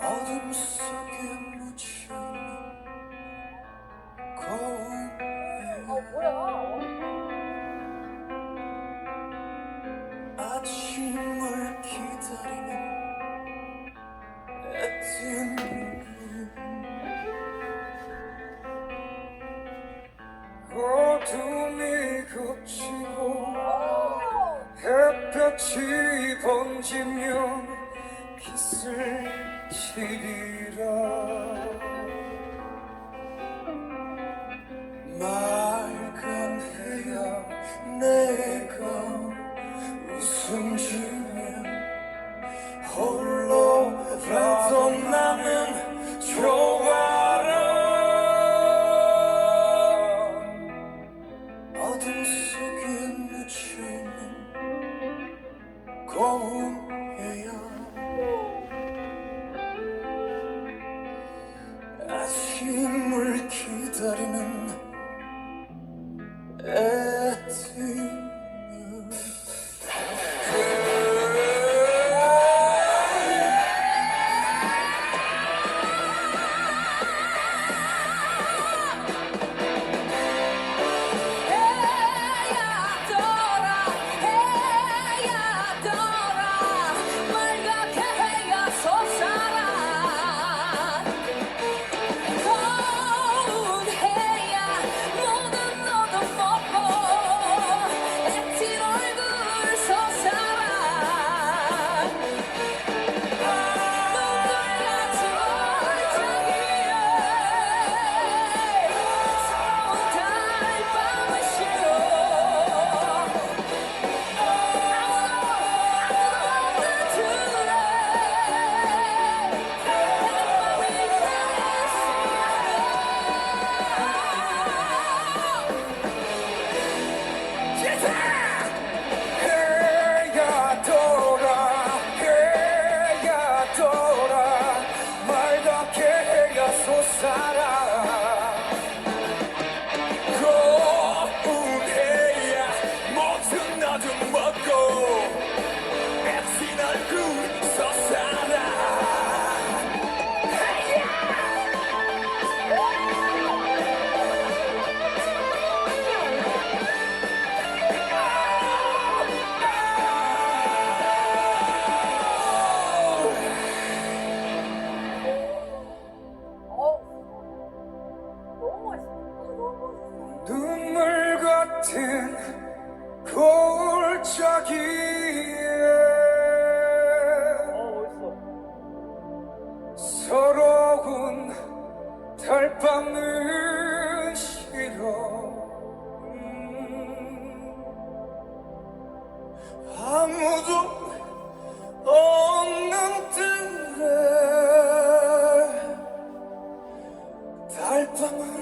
어둠 속에 묻혀있는 거울 어 뭐야? 아침을 기다리는 번지면 빛을 치리라. 맑은 해야 내가 웃음 주 거울에야 아침을 기다리는 애들 같은 골짜기에 서러운 달밤은 싫어. 음, 아무도 없는 뜰에 달밤은